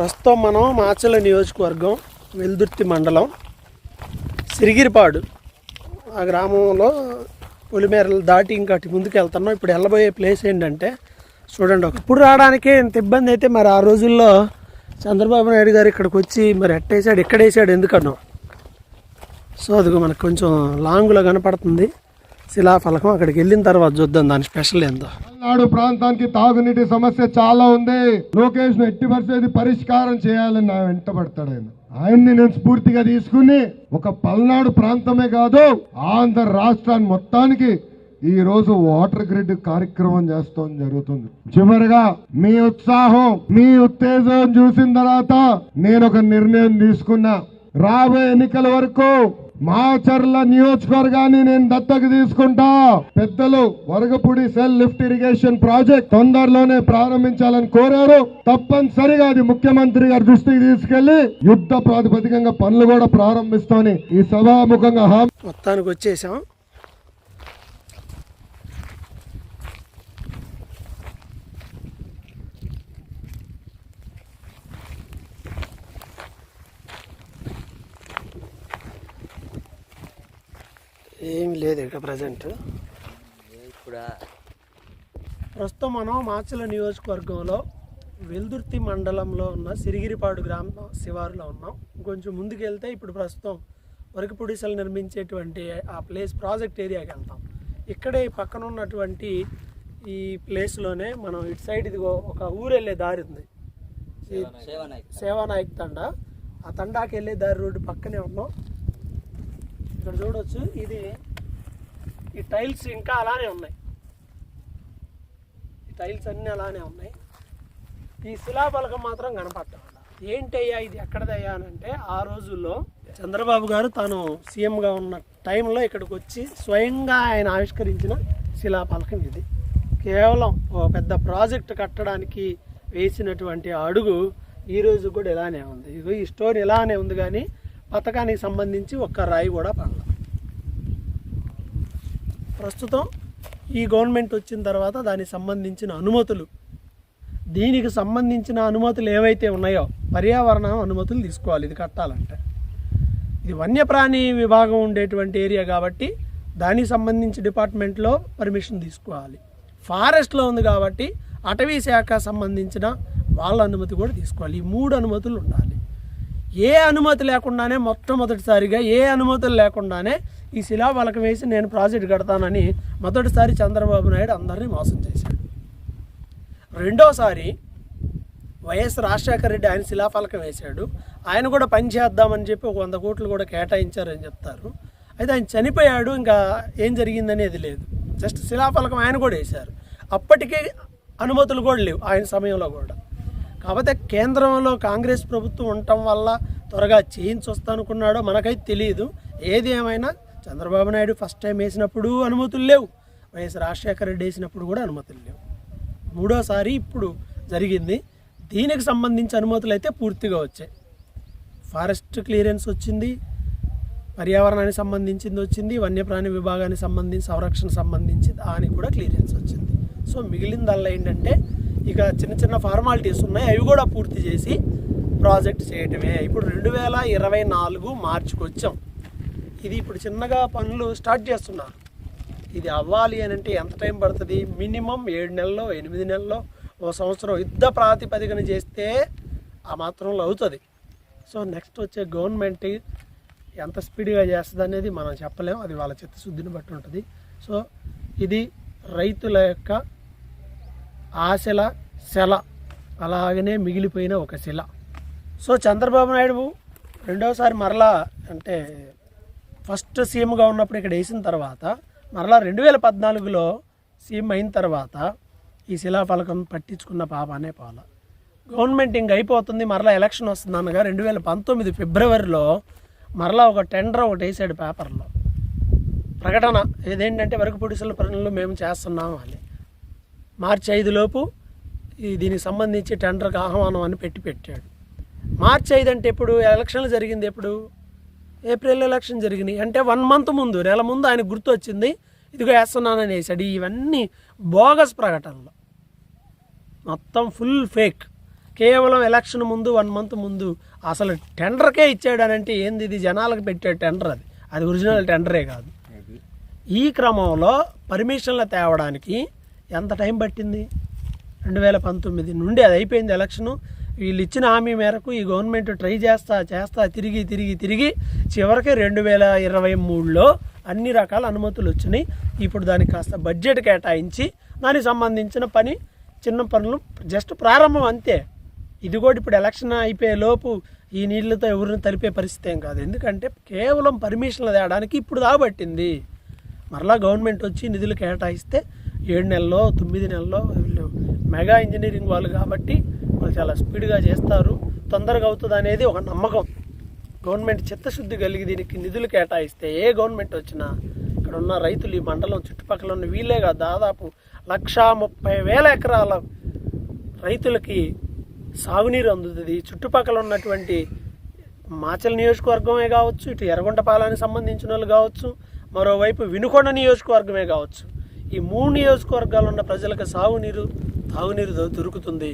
ప్రస్తుతం మనం మాచల నియోజకవర్గం వెల్దుర్తి మండలం సిరిగిరిపాడు. ఆ గ్రామంలో పొలిమేరలు దాటి ఇంకా అటు ముందుకు వెళ్తున్నాం. ఇప్పుడు వెళ్ళబోయే ప్లేస్ ఏంటంటే చూడండి ఒకప్పుడు రావడానికే ఇంత ఇబ్బంది అయితే మరి ఆ రోజుల్లో చంద్రబాబు నాయుడు గారు ఇక్కడికి వచ్చి మరి ఎట్టేసాడు ఎక్కడేసాడు ఎందుకన్నాం సో అదిగో మనకు కొంచెం లాంగ్లో కనపడుతుంది. శిలాఫలకం అక్కడికి వెళ్ళిన తర్వాత చూద్దాం దాని స్పెషల్ ఏందో. పల్నాడు ప్రాంతానికి తాగునీటి సమస్య చాలా ఉంది. లోకేష్ను ఎట్టి పరిస్థితి పరిష్కారం చేయాలని నా వెంటబడతాడు ఆయన. ఆయన్ని నేను స్ఫూర్తిగా తీసుకుని ఒక పల్నాడు ప్రాంతమే కాదు ఆంధ్ర రాష్ట్రాన్ని మొత్తానికి ఈ రోజు వాటర్ గ్రిడ్ కార్యక్రమం చేస్తాం జరుగుతుంది. చివరిగా మీ ఉత్సాహం మీ ఉత్తేజం చూసిన తర్వాత నేను ఒక నిర్ణయం తీసుకున్నా. రాబోయే ఎన్నికల వరకు మాచర్ల నియోజకవర్గాన్ని నేను దత్తకు తీసుకుంటా. పెద్దలు Varagapudi cell lift irrigation project తొందరలోనే ప్రారంభించాలని కోరారు. తప్పనిసరిగా అది ముఖ్యమంత్రి గారి దృష్టికి తీసుకెళ్ళి యుద్ధ ప్రాతిపదికంగా పనులు కూడా ప్రారంభిస్తామని ఈ సభాముఖంగా మొత్తానికి వచ్చేసాం. ఏం లేదు ఇక్కడ ప్రజెంట్. ఇప్పుడు? ప్రస్తుతం మనం మాచల నియోజకవర్గంలో వెల్దుర్తి మండలంలో ఉన్న సిరిగిరిపాడు గ్రామ శివారులో ఉన్నాం. కొంచెం ముందుకు వెళ్తే ఇప్పుడు ప్రస్తుతం వరకపుడిసలు నిర్మించేటువంటి ఆ ప్లేస్ ప్రాజెక్ట్ ఏరియాకి వెళ్తాం. ఇక్కడే పక్కన ఉన్నటువంటి ఈ ప్లేస్లోనే మనం ఇటు సైడ్ ఇదిగో ఒక ఊరు వెళ్ళే దారి ఉంది. సేవానాయక్ తండా. ఆ తండాకి వెళ్ళే దారి రోడ్డు పక్కనే ఉన్నాం. ఇక్కడ చూడొచ్చు. ఇది ఈ టైల్స్ ఇంకా అలానే ఉన్నాయి. ఈ టైల్స్ అన్నీ అలానే ఉన్నాయి. ఈ శిలాఫలకం మాత్రం కనపడటం ఏంటయ్యా ఇది? ఎక్కడదయ్యా అని అంటే ఆ రోజుల్లో చంద్రబాబు గారు తాను సీఎంగా ఉన్న టైంలో ఇక్కడికి వచ్చి స్వయంగా ఆయన ఆవిష్కరించిన శిలాఫలకం ఇది. కేవలం ఓ పెద్ద ప్రాజెక్ట్ కట్టడానికి వేసినటువంటి అడుగు ఈ రోజు కూడా ఇలానే ఉంది. ఇదిగో ఈ స్టోరీ ఇలానే ఉంది కానీ పథకానికి సంబంధించి ఒక్క రాయి కూడా పడలేదు ప్రస్తుతం ఈ గవర్నమెంట్ వచ్చిన తర్వాత దానికి సంబంధించిన అనుమతులు దీనికి సంబంధించిన అనుమతులు ఏవైతే ఉన్నాయో పర్యావరణ అనుమతులు తీసుకోవాలి ఇది కట్టాలంటే. ఇది వన్యప్రాణి విభాగం ఉండేటువంటి ఏరియా కాబట్టి దానికి సంబంధించి డిపార్ట్మెంట్లో పర్మిషన్ తీసుకోవాలి. ఫారెస్ట్లో ఉంది కాబట్టి అటవీ శాఖ సంబంధించిన వాళ్ళ అనుమతి కూడా తీసుకోవాలి. ఈ మూడు అనుమతులు ఉండాలి. ఏ అనుమతి లేకుండానే మొట్టమొదటిసారిగా ఏ అనుమతులు లేకుండానే ఈ శిలాఫలకం వేసి నేను ప్రాజెక్ట్ కడతానని మొదటిసారి చంద్రబాబు నాయుడు అందరినీ మోసం చేశాడు. రెండోసారి వైఎస్ రాజశేఖర రెడ్డి ఆయన శిలాఫలకం వేశాడు. ఆయన కూడా పని చేద్దామని చెప్పి ఒక వంద కోట్లు కూడా కేటాయించారని చెప్తారు. అయితే ఆయన చనిపోయాడు ఇంకా ఏం జరిగిందనేది లేదు. జస్ట్ శిలాఫలకం ఆయన కూడా వేశారు. అప్పటికే అనుమతులు కూడా లేవు ఆయన సమయంలో కూడా. కాకపోతే కేంద్రంలో కాంగ్రెస్ ప్రభుత్వం ఉండటం వల్ల త్వరగా చేయించొస్తానుకున్నాడో మనకైతే తెలియదు ఏది ఏమైనా చంద్రబాబు నాయుడు ఫస్ట్ టైం వేసినప్పుడు అనుమతులు లేవు. వైఎస్ రాజశేఖర రెడ్డి వేసినప్పుడు కూడా అనుమతులు లేవు. మూడోసారి ఇప్పుడు జరిగింది. దీనికి సంబంధించి అనుమతులు అయితే పూర్తిగా వచ్చాయి. ఫారెస్ట్ క్లియరెన్స్ వచ్చింది. పర్యావరణానికి సంబంధించింది వచ్చింది. వన్యప్రాణి విభాగానికి సంబంధించి సంరక్షణ సంబంధించి దానికి కూడా క్లియరెన్స్ వచ్చింది. సో మిగిలిందల్లా ఏంటంటే ఇక చిన్న చిన్న ఫార్మాలిటీస్ ఉన్నాయి. అవి కూడా పూర్తి చేసి ప్రాజెక్ట్ చేయటమే. ఇప్పుడు రెండు వేల ఇరవై నాలుగు మార్చికి వచ్చాం. ఇది ఇప్పుడు చిన్నగా పనులు స్టార్ట్ చేస్తున్నారు. ఇది అవ్వాలి అని అంటే ఎంత టైం పడుతుంది? మినిమం ఏడు నెలల్లో ఎనిమిది నెలల్లో ఓ సంవత్సరం యుద్ధ ప్రాతిపదికన చేస్తే ఆ మాత్రంలో అవుతుంది సో నెక్స్ట్ వచ్చే గవర్నమెంట్ ఎంత స్పీడ్గా చేస్తుంది అనేది మనం చెప్పలేం. అది వాళ్ళ చిత్తశుద్ధిని బట్టి ఉంటుంది. సో ఇది రైతుల యొక్క ఆశల శల అలాగనే మిగిలిపోయిన ఒక శిల. సో చంద్రబాబు నాయుడు రెండోసారి మరలా అంటే ఫస్ట్ సీఎంగా ఉన్నప్పుడు ఇక్కడ వేసిన తర్వాత మరలా రెండు వేల పద్నాలుగులో సీఎం అయిన తర్వాత ఈ శిలాఫలకం పట్టించుకున్న పాపానే పాల. గవర్నమెంట్ ఇంక అయిపోతుంది మరలా ఎలక్షన్ వస్తుంది అనగా రెండు వేల పంతొమ్మిది ఫిబ్రవరిలో మరలా ఒక టెండర్ ఒకటి వేసాడు పేపర్లో. ప్రకటన ఏదేంటంటే వరకు పొడిసల పనులు మేము చేస్తున్నాము అని. మార్చి ఐదులోపు ఈ దీనికి సంబంధించి టెండర్కి ఆహ్వానం అని పెట్టి పెట్టాడు. మార్చి ఐదు అంటే ఎప్పుడు? ఎలక్షన్లు జరిగింది ఎప్పుడు? ఏప్రిల్ ఎలక్షన్ జరిగినాయి. అంటే వన్ మంత్ ముందు నెల ముందు ఆయన గుర్తు వచ్చింది ఇదిగో వేస్తున్నానని వేసాడు ఇవన్నీ బోగస్ ప్రకటనలు. మొత్తం ఫుల్ ఫేక్. కేవలం ఎలక్షన్ ముందు వన్ మంత్ ముందు అసలు టెండర్కే ఇచ్చాడనంటే ఏంది ఇది? జనాలకు పెట్టే టెండర్ అది. అది ఒరిజినల్ టెండరే కాదు. ఈ క్రమంలో పర్మిషన్లు తేవడానికి ఎంత టైం పట్టింది? రెండు వేల పంతొమ్మిది నుండి అది అయిపోయింది ఎలక్షను. వీళ్ళు ఇచ్చిన హామీ మేరకు ఈ గవర్నమెంట్ ట్రై చేస్తా చేస్తా తిరిగి తిరిగి తిరిగి చివరికి రెండు వేల ఇరవై మూడులో అన్ని రకాల అనుమతులు వచ్చినాయి. ఇప్పుడు దానికి కాస్త బడ్జెట్ కేటాయించి దానికి సంబంధించిన పని చిన్న పనులు జస్ట్ ప్రారంభం అంతే. ఇది కూడా ఇప్పుడు ఎలక్షన్ అయిపోయే లోపు ఈ నీళ్ళతో ఎవరిని తలిపే పరిస్థితి ఏం కాదు. ఎందుకంటే కేవలం పర్మిషన్లు తేయడానికి ఇప్పుడు దాబట్టింది మరలా గవర్నమెంట్ వచ్చి నిధులు కేటాయిస్తే ఏడు నెలల్లో తొమ్మిది నెలల్లో వీళ్ళు మెగా ఇంజనీరింగ్ వాళ్ళు కాబట్టి వాళ్ళు చాలా స్పీడ్గా చేస్తారు. తొందరగా అవుతుంది అనేది ఒక నమ్మకం. గవర్నమెంట్ చిత్తశుద్ధి కలిగి దీనికి నిధులు కేటాయిస్తే ఏ గవర్నమెంట్ వచ్చినా ఇక్కడ ఉన్న రైతులు ఈ మండలం చుట్టుపక్కల ఉన్న వీళ్ళేగా దాదాపు లక్షా ముప్పై వేల ఎకరాల రైతులకి సాగునీరు అందుతుంది. చుట్టుపక్కల ఉన్నటువంటి మాచల్ నియోజకవర్గమే కావచ్చు ఇటు ఎర్రగొండపాలానికి సంబంధించిన వాళ్ళు కావచ్చు మరోవైపు వినుకొండ నియోజకవర్గమే కావచ్చు. ఈ మూడు నియోజకవర్గాలు ఉన్న ప్రజలకు సాగునీరు తాగునీరు దొరుకుతుంది.